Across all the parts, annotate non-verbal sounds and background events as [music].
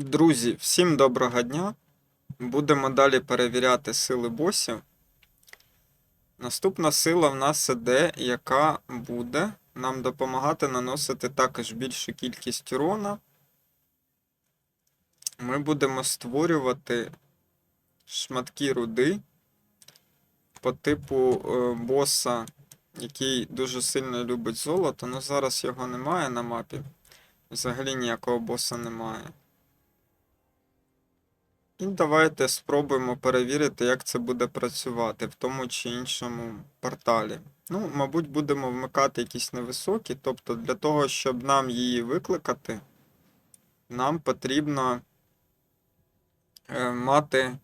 Друзі, всім доброго дня. Будемо далі перевіряти сили босів. Наступна сила в нас іде, яка буде нам допомагати наносити також більшу кількість урона. Ми будемо створювати шматки руди по типу е, боса, який дуже сильно любить золото. Ну зараз його немає на мапі. Взагалі ніякого боса немає. І давайте спробуємо перевірити, як це буде працювати в тому чи іншому порталі. Ну, мабуть, будемо вмикати якісь невисокі, тобто для того, щоб нам її викликати, нам потрібно е, мати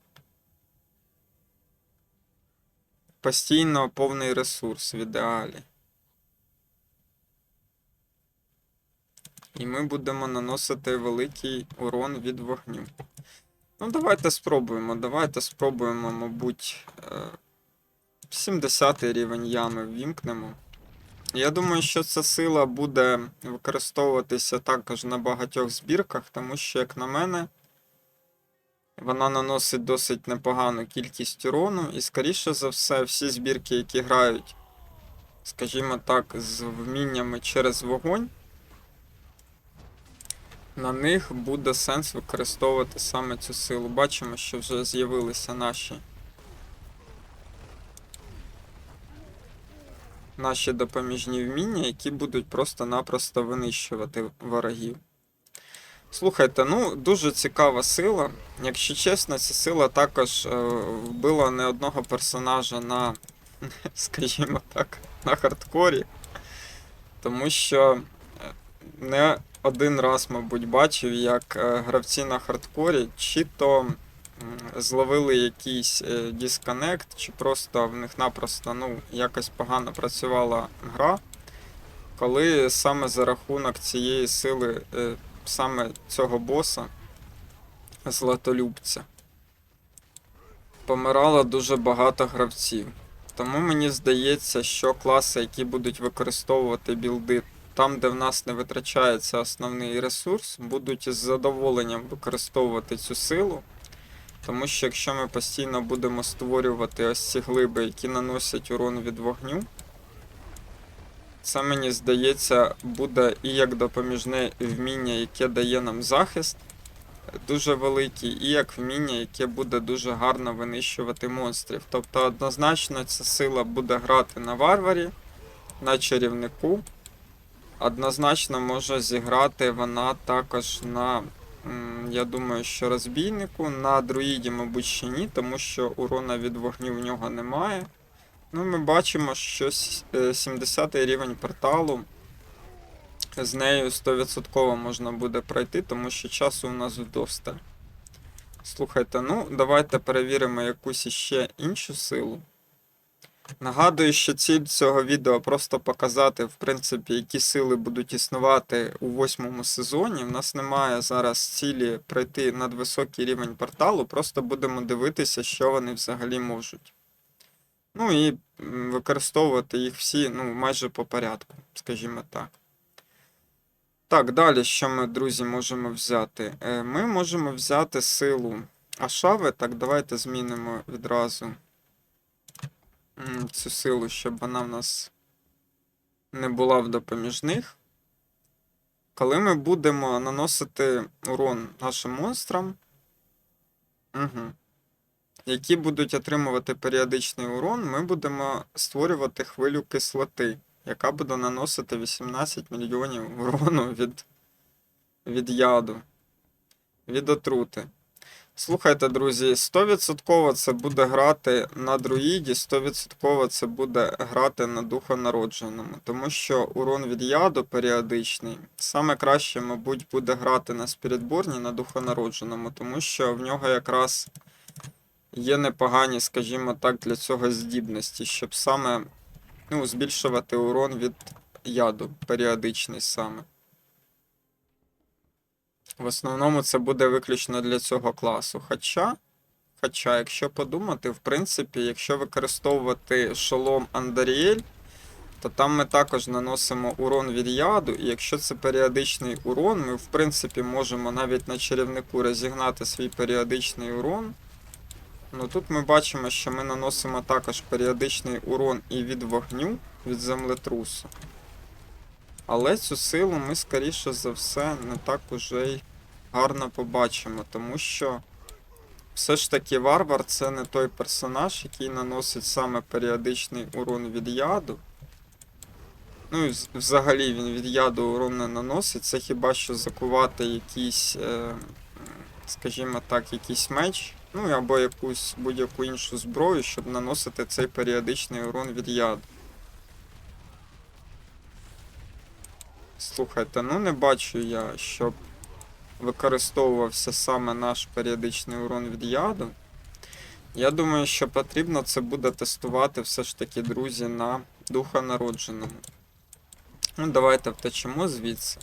постійно повний ресурс в ідеалі. І ми будемо наносити великий урон від вогню. Ну, давайте спробуємо. Давайте спробуємо, мабуть, е, 70 рівень ями ввімкнемо. Я думаю, що ця сила буде використовуватися також на багатьох збірках, тому що, як на мене, вона наносить досить непогану кількість урону, і, скоріше за все, всі збірки, які грають, скажімо так, з вміннями через вогонь, на них буде сенс використовувати саме цю силу. Бачимо, що вже з'явилися наші. Наші допоміжні вміння, які будуть просто-напросто винищувати ворогів. Слухайте, ну дуже цікава сила. Якщо чесно, ця сила також е, вбила не одного персонажа на, [laughs] скажімо так, на хардкорі. Тому що е, не один раз, мабуть, бачив, як е, гравці на хардкорі чи то зловили якийсь е, дисконект, чи просто в них напросто ну, якось погано працювала гра, коли саме за рахунок цієї сили, е, саме цього боса, златолюбця, помирало дуже багато гравців. Тому мені здається, що класи, які будуть використовувати білди там, де в нас не витрачається основний ресурс, будуть з задоволенням використовувати цю силу. Тому що якщо ми постійно будемо створювати ось ці глиби, які наносять урон від вогню, це мені здається буде і як допоміжне вміння, яке дає нам захист дуже великий, і як вміння, яке буде дуже гарно винищувати монстрів. Тобто однозначно ця сила буде грати на варварі, на чарівнику. Однозначно може зіграти вона також на, я думаю, що розбійнику. На друїді, мабуть, ще ні, тому що урона від вогню в нього немає. Ну, ми бачимо, що с- е, 70 рівень порталу. З нею 100% можна буде пройти, тому що часу у нас вдосталь. Слухайте, ну давайте перевіримо якусь іще іншу силу. Нагадую, що ціль цього відео просто показати, в принципі, які сили будуть існувати у восьмому сезоні. У нас немає зараз цілі пройти надвисокий рівень порталу, просто будемо дивитися, що вони взагалі можуть. Ну і використовувати їх всі ну, майже по порядку, скажімо так. Так, далі, що ми, друзі, можемо взяти? Е, Ми можемо взяти силу Ашави. Так, давайте змінимо відразу цю силу, щоб вона в нас не була в допоміжних. Коли ми будемо наносити урон нашим монстрам, угу, які будуть отримувати періодичний урон, ми будемо створювати хвилю кислоти, яка буде наносити 18 мільйонів [laughs] урону від, від яду, від отрути. Слухайте, друзі, 100% це буде грати на друїді, 100% це буде грати на духонародженому, тому що урон від яду періодичний. Саме краще, мабуть, буде грати на спірітборні на духонародженому, тому що в нього якраз є непогані, скажімо так, для цього здібності, щоб саме ну, збільшувати урон від яду періодичний саме. В основному це буде виключно для цього класу. Хоча, хоча, якщо подумати, в принципі, якщо використовувати шолом Андаріель, то там ми також наносимо урон від яду, і якщо це періодичний урон, ми в принципі можемо навіть на чарівнику розігнати свій періодичний урон. Ну тут ми бачимо, що ми наносимо також періодичний урон і від вогню, від землетрусу. Але цю силу ми, скоріше за все, не так уже й гарно побачимо, тому що все ж таки варвар це не той персонаж, який наносить саме періодичний урон від яду. Ну і взагалі він від яду урон не наносить. Це хіба що закувати якийсь, е, скажімо так, якийсь меч, ну або якусь будь-яку іншу зброю, щоб наносити цей періодичний урон від яду. Слухайте, ну не бачу я, щоб використовувався саме наш періодичний урон від яду. Я думаю, що потрібно це буде тестувати все ж таки, друзі, на духа народженому. Ну, давайте втечемо звідси.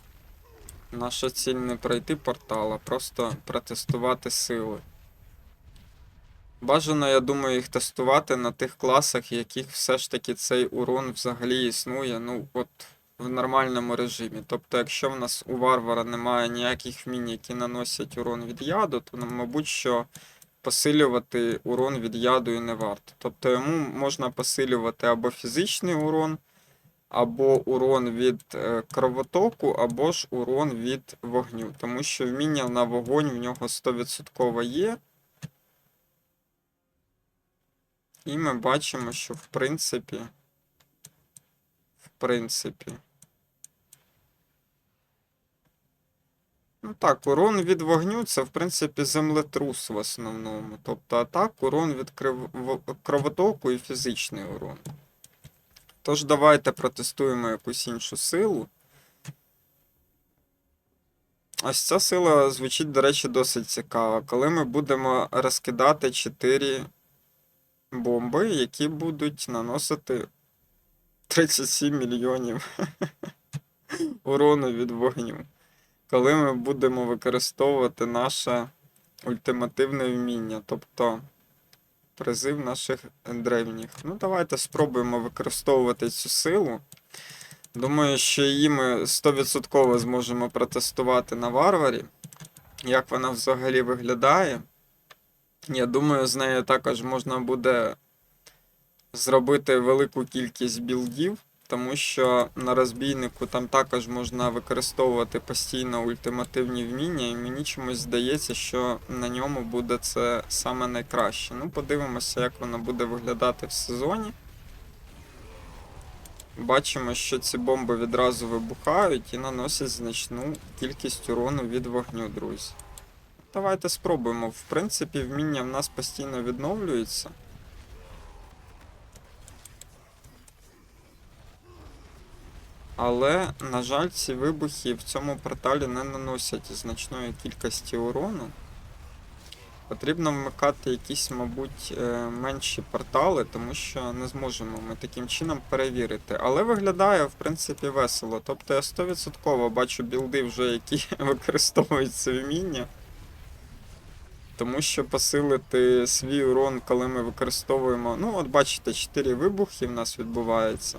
Наша ціль не пройти портал, а просто протестувати сили. Бажано, я думаю, їх тестувати на тих класах, яких все ж таки цей урон взагалі існує, ну, от в нормальному режимі. Тобто, якщо в нас у варвара немає ніяких вмінь, які наносять урон від яду, то, ну, мабуть, що посилювати урон від яду і не варто. Тобто йому можна посилювати або фізичний урон, або урон від е, кровотоку, або ж урон від вогню. Тому що вміння на вогонь в нього 100% є. І ми бачимо, що в принципі. В принципі. Ну так, урон від вогню це, в принципі, землетрус в основному. Тобто, а так, урон від крив... кровотоку і фізичний урон. Тож давайте протестуємо якусь іншу силу. Ось ця сила звучить, до речі, досить цікаво. Коли ми будемо розкидати 4 бомби, які будуть наносити 37 мільйонів [laughs] урону від вогню. Коли ми будемо використовувати наше ультимативне вміння, тобто призив наших древніх. Ну, давайте спробуємо використовувати цю силу. Думаю, що її ми 100% зможемо протестувати на варварі. Як вона взагалі виглядає. Я думаю, з нею також можна буде зробити велику кількість білдів, тому що на розбійнику там також можна використовувати постійно ультимативні вміння, і мені чомусь здається, що на ньому буде це саме найкраще. Ну, подивимося, як воно буде виглядати в сезоні. Бачимо, що ці бомби відразу вибухають і наносять значну кількість урону від вогню, друзі. Давайте спробуємо. В принципі, вміння в нас постійно відновлюється. Але, на жаль, ці вибухи в цьому порталі не наносять значної кількості урону. Потрібно вмикати якісь, мабуть, е, менші портали, тому що не зможемо ми таким чином перевірити. Але виглядає, в принципі, весело. Тобто я 100% бачу білди вже, які [laughs] використовують це вміння. Тому що посилити свій урон, коли ми використовуємо. Ну, от бачите, 4 вибухи в нас відбувається.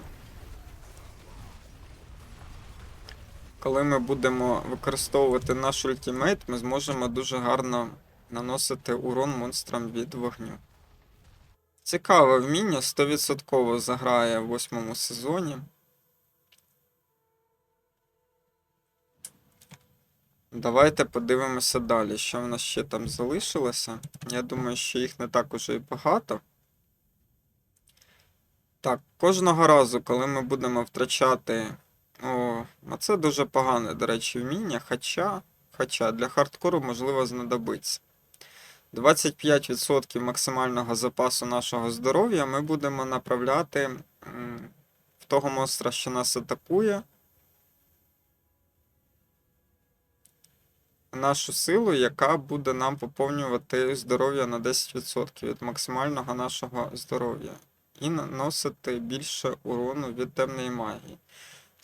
Коли ми будемо використовувати наш ультимейт, ми зможемо дуже гарно наносити урон монстрам від вогню. Цікаве вміння, 100% заграє в восьмому сезоні. Давайте подивимося далі, що в нас ще там залишилося. Я думаю, що їх не так уже і багато. Так, кожного разу, коли ми будемо втрачати. О, а це дуже погане, до речі, вміння, хоча, хоча для хардкору можливо знадобиться. 25% максимального запасу нашого здоров'я ми будемо направляти в того монстра, що нас атакує. Нашу силу, яка буде нам поповнювати здоров'я на 10% від максимального нашого здоров'я. І наносити більше урону від темної магії.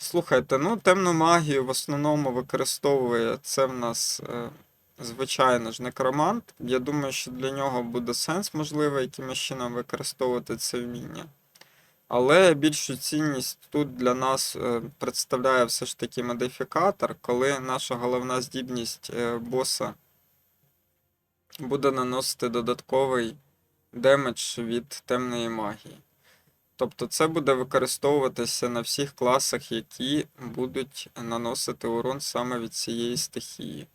Слухайте, ну темну магію в основному використовує це в нас, е, звичайно ж, некромант. Я думаю, що для нього буде сенс, можливо, якимось чином використовувати це вміння. Але більшу цінність тут для нас е, представляє все ж таки модифікатор, коли наша головна здібність е, боса буде наносити додатковий демедж від темної магії. Тобто це буде використовуватися на всіх класах, які будуть наносити урон саме від цієї стихії.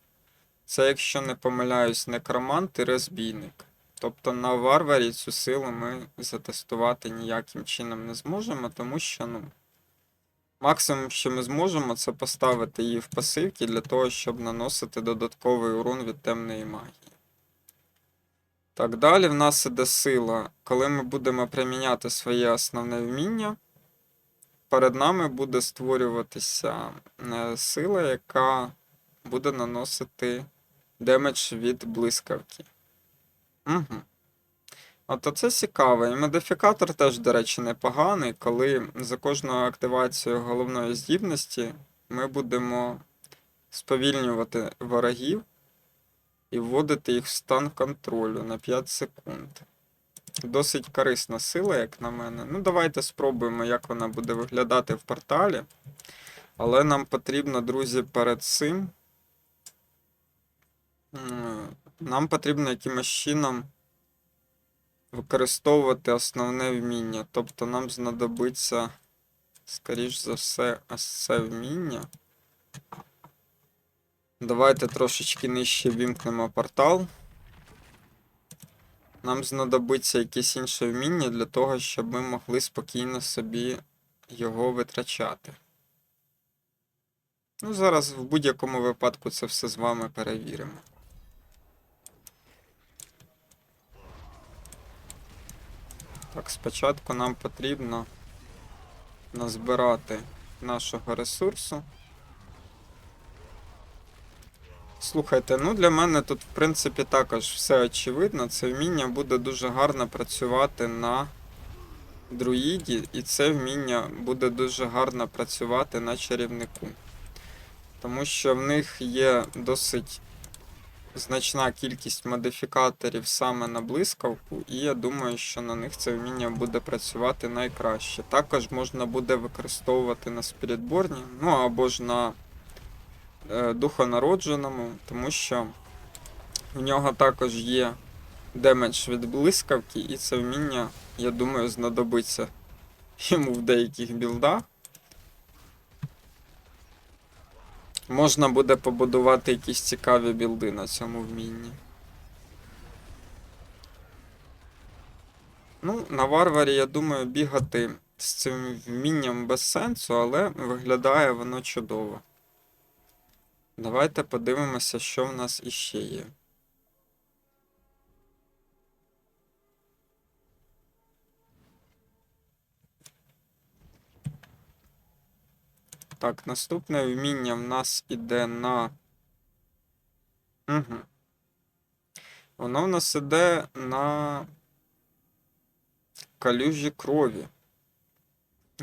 Це, якщо не помиляюсь, некромант і розбійник. Тобто на варварі цю силу ми затестувати ніяким чином не зможемо, тому що ну, максимум, що ми зможемо, це поставити її в пасивки для того, щоб наносити додатковий урон від темної магії. Так, далі в нас іде сила. Коли ми будемо приміняти своє основне вміння, перед нами буде створюватися е, сила, яка буде наносити демедж від блискавки. Угу. От це цікаво. І модифікатор теж, до речі, непоганий, коли за кожною активацією головної здібності ми будемо сповільнювати ворогів і вводити їх в стан контролю на 5 секунд. Досить корисна сила, як на мене. Ну, давайте спробуємо, як вона буде виглядати в порталі. Але нам потрібно, друзі, перед цим. Нам потрібно якимось чином використовувати основне вміння. Тобто нам знадобиться, скоріш за все, ось це вміння. Давайте трошечки нижче вімкнемо портал. Нам знадобиться якесь інше вміння для того, щоб ми могли спокійно собі його витрачати. Ну, зараз в будь-якому випадку це все з вами перевіримо. Так, спочатку нам потрібно назбирати нашого ресурсу. Слухайте, ну для мене тут, в принципі, також все очевидно. Це вміння буде дуже гарно працювати на друїді, і це вміння буде дуже гарно працювати на чарівнику. Тому що в них є досить значна кількість модифікаторів саме на блискавку, і я думаю, що на них це вміння буде працювати найкраще. Також можна буде використовувати на спірітборні, ну або ж на духонародженому, тому що в нього також є демедж від блискавки, і це вміння, я думаю, знадобиться йому в деяких білдах. Можна буде побудувати якісь цікаві білди на цьому вмінні. Ну, на варварі, я думаю, бігати з цим вмінням без сенсу, але виглядає воно чудово. Давайте подивимося, що в нас іще є. Так, наступне вміння в нас іде на. Угу. Воно в нас іде на калюжі крові.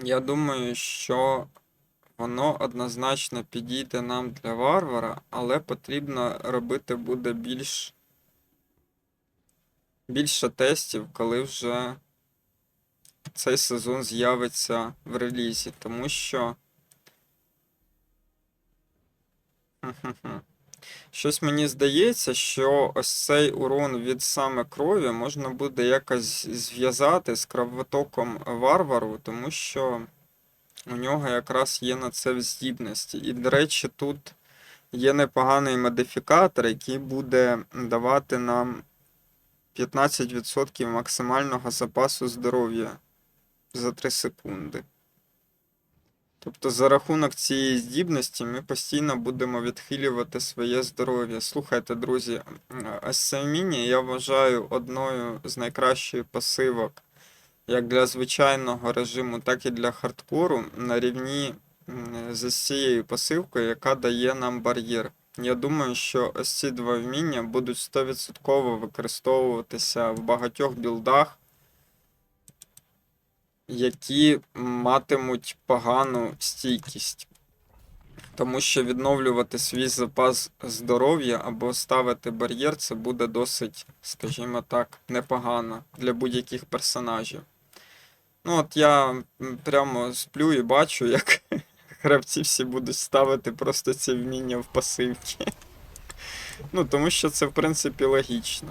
Я думаю, що воно однозначно підійде нам для варвара, але потрібно робити буде більш більше тестів, коли вже цей сезон з'явиться в релізі, тому що. [laughs] Щось мені здається, що ось цей урон від саме крові можна буде якось зв'язати з кровотоком варвару, тому що у нього якраз є на це здібності. І, до речі, тут є непоганий модифікатор, який буде давати нам 15% максимального запасу здоров'я за 3 секунди. Тобто за рахунок цієї здібності ми постійно будемо відхилювати своє здоров'я. Слухайте, друзі, це я вважаю одною з найкращих пасивок як для звичайного режиму, так і для хардкору на рівні з цією пасивкою, яка дає нам бар'єр. Я думаю, що ось ці два вміння будуть 100% використовуватися в багатьох білдах, які матимуть погану стійкість. Тому що відновлювати свій запас здоров'я або ставити бар'єр це буде досить, скажімо так, непогано для будь-яких персонажів. Ну, от я прямо сплю і бачу, як [laughs] гравці всі будуть ставити просто ці вміння в пасивки. Ну, тому що це, в принципі, логічно.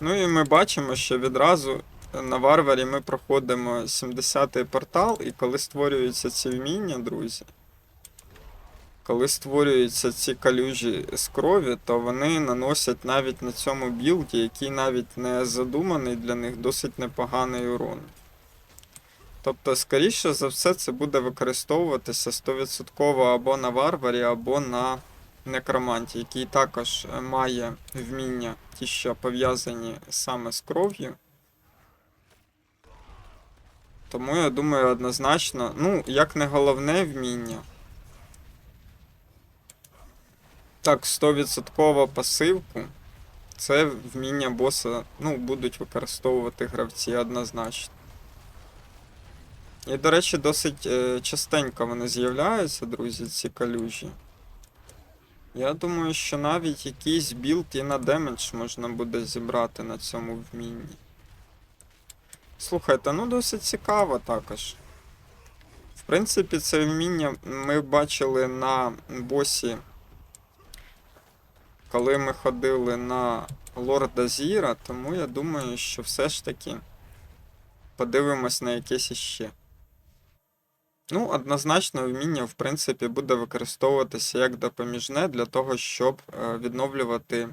Ну і ми бачимо, що відразу на варварі ми проходимо 70-й портал, і коли створюються ці вміння, друзі, коли створюються ці калюжі з крові, то вони наносять навіть на цьому білді, який навіть не задуманий для них, досить непоганий урон. Тобто, скоріше за все, це буде використовуватися 100% або на варварі, або на некроманті, який також е, має вміння, ті, що пов'язані саме з кров'ю. Тому я думаю, однозначно, ну, як не головне вміння. Так, 100% пасивку. Це вміння боса, ну, будуть використовувати гравці однозначно. І, до речі, досить е, частенько вони з'являються, друзі, ці калюжі. Я думаю, що навіть якийсь білд і на демедж можна буде зібрати на цьому вмінні. Слухайте, ну досить цікаво також. В принципі, це вміння ми бачили на босі, коли ми ходили на Лорда Зіра, тому я думаю, що все ж таки подивимось на якесь іще. Ну, однозначно, вміння, в принципі, буде використовуватися як допоміжне для того, щоб е, відновлювати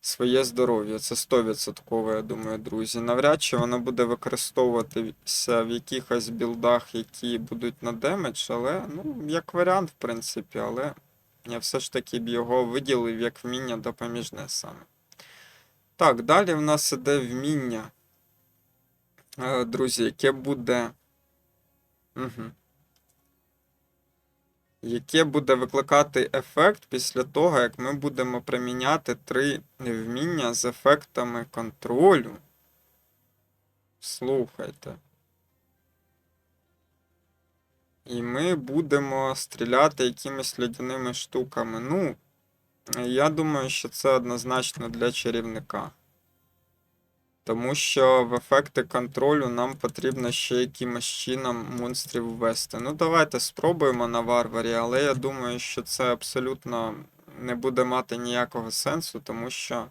своє здоров'я. Це 100%, я думаю, друзі. Навряд чи воно буде використовуватися в якихось білдах, які будуть на демедж, але, ну, як варіант, в принципі, але я все ж таки б його виділив як вміння допоміжне саме. Так, далі в нас іде вміння, е, друзі, яке буде. Угу. Яке буде викликати ефект після того, як ми будемо приміняти три вміння з ефектами контролю. Слухайте. І ми будемо стріляти якимись льодяними штуками. Ну, я думаю, що це однозначно для чарівника. Тому що в ефекти контролю нам потрібно ще якимось чином монстрів ввести. Ну, давайте спробуємо на варварі, але я думаю, що це абсолютно не буде мати ніякого сенсу, тому що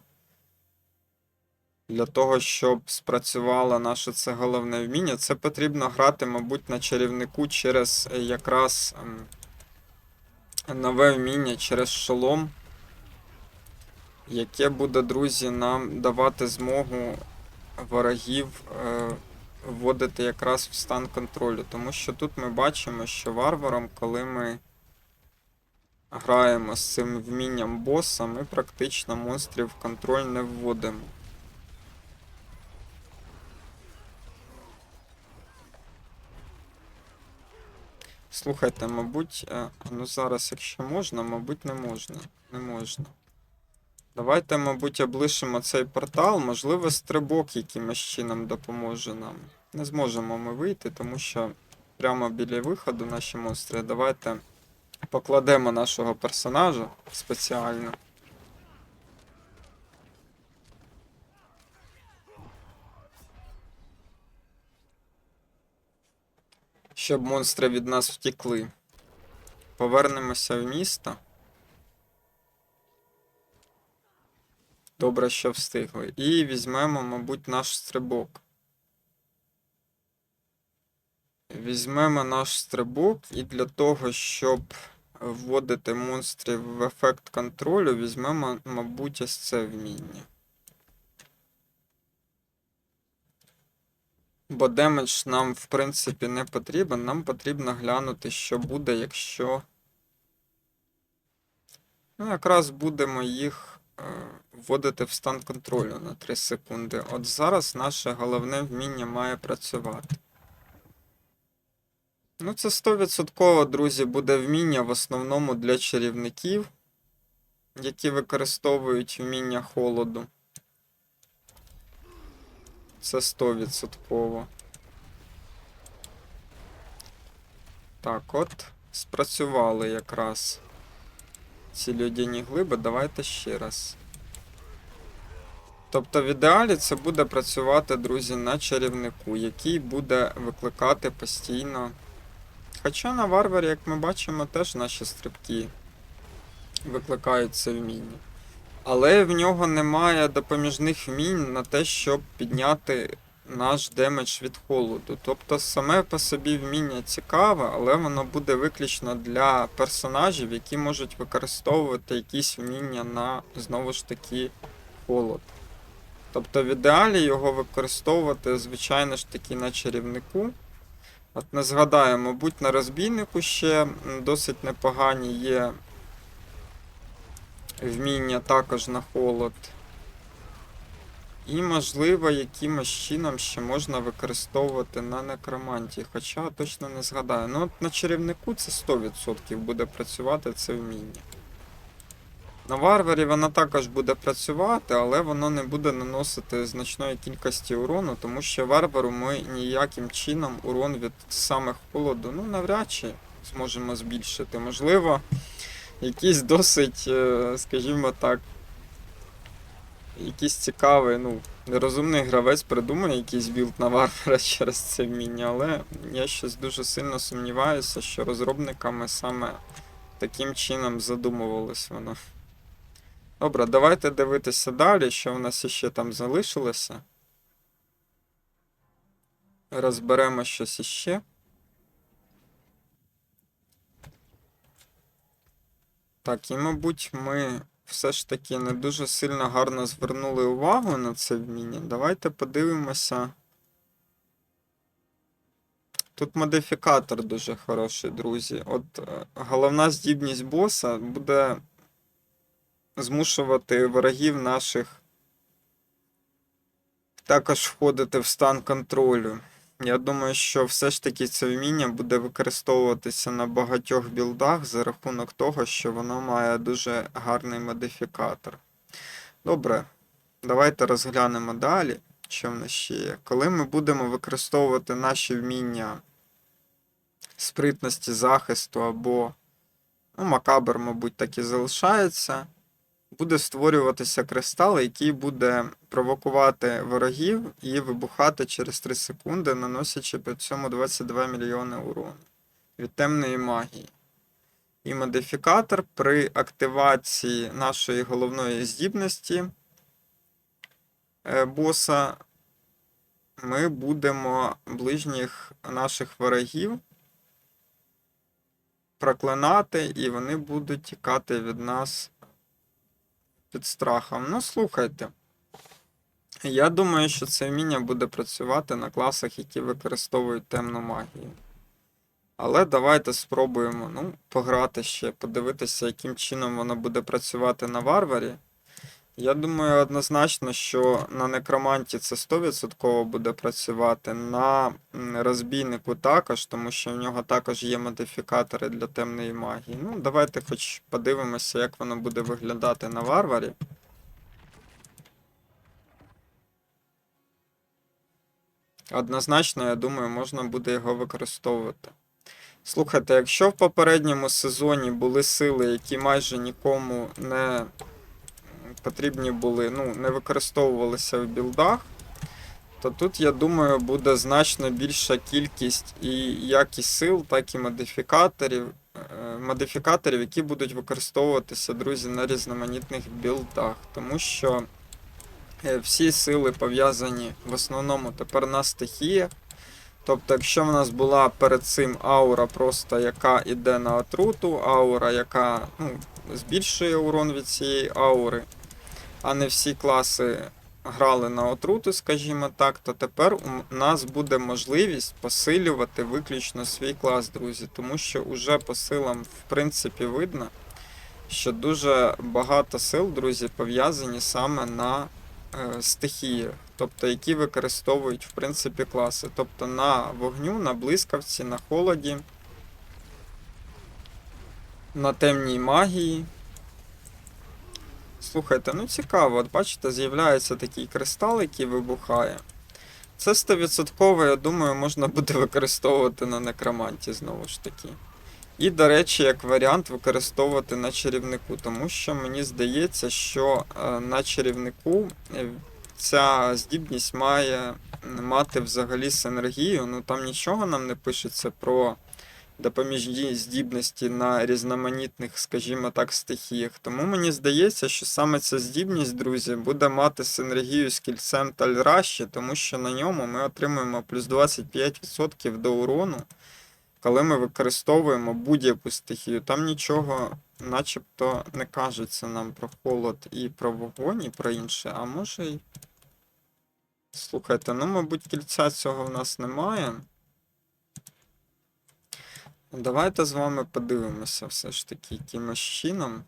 для того, щоб спрацювало наше це головне вміння, це потрібно грати, мабуть, на чарівнику через е, якраз ем, нове вміння, через шолом, яке буде, друзі, нам давати змогу ворогів е, вводити якраз в стан контролю. Тому що тут ми бачимо, що варваром, коли ми граємо з цим вмінням боса, ми практично монстрів в контроль не вводимо. Слухайте, мабуть, е, ну зараз, якщо можна, мабуть, не можна. Не можна. Давайте, мабуть, облишимо цей портал. Можливо, стрибок якимось чином допоможе нам. Не зможемо ми вийти, тому що прямо біля виходу наші монстри. Давайте покладемо нашого персонажа спеціально. Щоб монстри від нас втікли. Повернемося в місто. Добре, що встигли. І візьмемо, мабуть, наш стрибок. Візьмемо наш стрибок, і для того, щоб вводити монстрів в ефект контролю, візьмемо, мабуть, ось це вміння. Бо демедж нам, в принципі, не потрібен. Нам потрібно глянути, що буде, якщо. Ну, якраз будемо їх вводити в стан контролю на 3 секунди. От зараз наше головне вміння має працювати. Ну, це 100%, друзі, буде вміння в основному для чарівників, які використовують вміння холоду. Це 100%. Так, от, спрацювали якраз ці льодяні глиби. Давайте ще раз. Тобто в ідеалі це буде працювати, друзі, на чарівнику, який буде викликати постійно. Хоча на варварі, як ми бачимо, теж наші стрибки викликають це вміння. Але в нього немає допоміжних вмінь на те, щоб підняти наш демедж від холоду. Тобто саме по собі вміння цікаве, але воно буде виключно для персонажів, які можуть використовувати якісь вміння на знову ж таки холод. Тобто в ідеалі його використовувати, звичайно ж таки, на чарівнику. От не згадаю, мабуть, на розбійнику ще досить непогані є вміння також на холод. І, можливо, якимось чином ще можна використовувати на некромантії, хоча точно не згадаю. Ну, от на чарівнику це 100% буде працювати це вміння. На варварі вона також буде працювати, але воно не буде наносити значної кількості урону, тому що варвару ми ніяким чином урон від саме холоду, ну навряд чи зможемо збільшити. Можливо, якийсь досить, е, скажімо так, якийсь цікавий, ну, нерозумний гравець придумає якийсь білд на варвара [laughs] через це вміння, але я щось дуже сильно сумніваюся, що розробниками саме таким чином задумувалось воно. Добре, давайте дивитися далі, що в нас ще там залишилося. Розберемо щось іще. Так, і, мабуть, ми все ж таки не дуже сильно гарно звернули увагу на це вміння. Давайте подивимося. Тут модифікатор дуже хороший, друзі. От е, головна здібність боса буде змушувати ворогів наших також входити в стан контролю. Я думаю, що все ж таки це вміння буде використовуватися на багатьох білдах за рахунок того, що воно має дуже гарний модифікатор. Добре, давайте розглянемо далі, що в нас ще є. Коли ми будемо використовувати наші вміння спритності захисту або ну, макабр, мабуть, так і залишається буде створюватися кристал, який буде провокувати ворогів і вибухати через 3 секунди, наносячи при цьому 22 мільйони урону від темної магії. І модифікатор при активації нашої головної здібності е, боса ми будемо ближніх наших ворогів проклинати, і вони будуть тікати від нас під страхом. Ну, слухайте. Я думаю, що це вміння буде працювати на класах, які використовують темну магію. Але давайте спробуємо ну, пограти ще, подивитися, яким чином воно буде працювати на варварі. Я думаю, однозначно, що на некроманті це 100% буде працювати, на розбійнику також, тому що в нього також є модифікатори для темної магії. Ну, давайте хоч подивимося, як воно буде виглядати на варварі. Однозначно, я думаю, можна буде його використовувати. Слухайте, якщо в попередньому сезоні були сили, які майже нікому не потрібні були, ну, не використовувалися в білдах, то тут, я думаю, буде значно більша кількість і як і сил, так і модифікаторів, е, модифікаторів, які будуть використовуватися, друзі, на різноманітних білдах. Тому що е, всі сили пов'язані в основному тепер на стихіях. Тобто, якщо в нас була перед цим аура, просто яка йде на отруту, аура, яка ну, збільшує урон від цієї аури, а не всі класи грали на отруту, скажімо так, то тепер у нас буде можливість посилювати виключно свій клас, друзі. Тому що уже по силам, в принципі, видно, що дуже багато сил, друзі, пов'язані саме на е, стихії, тобто які використовують в принципі класи. Тобто на вогню, на блискавці, на холоді, на темній магії. Слухайте, ну цікаво, от бачите, з'являється такий кристал, який вибухає. Це 100%, я думаю, можна буде використовувати на некроманті знову ж таки. І, до речі, як варіант використовувати на чарівнику, тому що мені здається, що е, на чарівнику е, ця здібність має мати взагалі синергію. Ну там нічого нам не пишеться про допоміжні здібності на різноманітних, скажімо так, стихіях. Тому мені здається, що саме ця здібність, друзі, буде мати синергію з кільцем Тальраші, тому що на ньому ми отримуємо плюс 25% до урону, коли ми використовуємо будь-яку стихію. Там нічого, начебто, не кажеться нам про холод і про вогонь, і про інше, а може й. Слухайте, ну, мабуть, кільця цього в нас немає. Давайте з вами подивимося все ж таки якимось чином.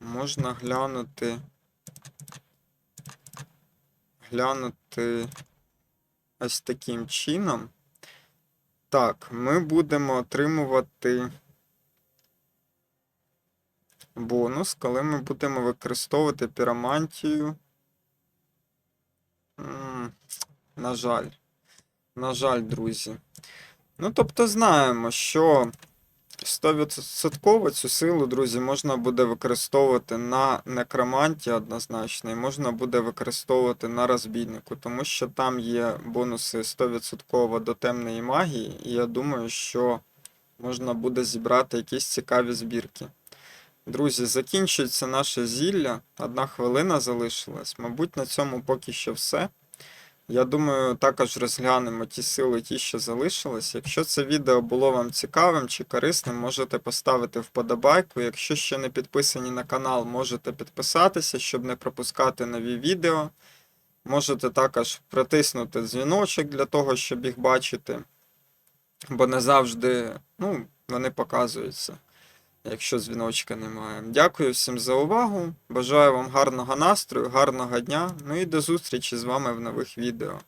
Можна глянути. Глянути ось таким чином. Так, ми будемо отримувати бонус, коли ми будемо використовувати піромантію. На жаль. На жаль, друзі. Ну, тобто знаємо, що 100% цю силу, друзі, можна буде використовувати на некроманті однозначно, і можна буде використовувати на розбійнику, тому що там є бонуси 100% до темної магії, і я думаю, що можна буде зібрати якісь цікаві збірки. Друзі, закінчується наше зілля. Одна хвилина залишилась. Мабуть, на цьому поки що все. Я думаю, також розглянемо ті сили, ті, що залишились. Якщо це відео було вам цікавим чи корисним, можете поставити вподобайку. Якщо ще не підписані на канал, можете підписатися, щоб не пропускати нові відео. Можете також протиснути дзвіночок для того, щоб їх бачити. Бо не завжди ну, вони показуються, якщо дзвіночка немає. Дякую всім за увагу. Бажаю вам гарного настрою, гарного дня. Ну і до зустрічі з вами в нових відео.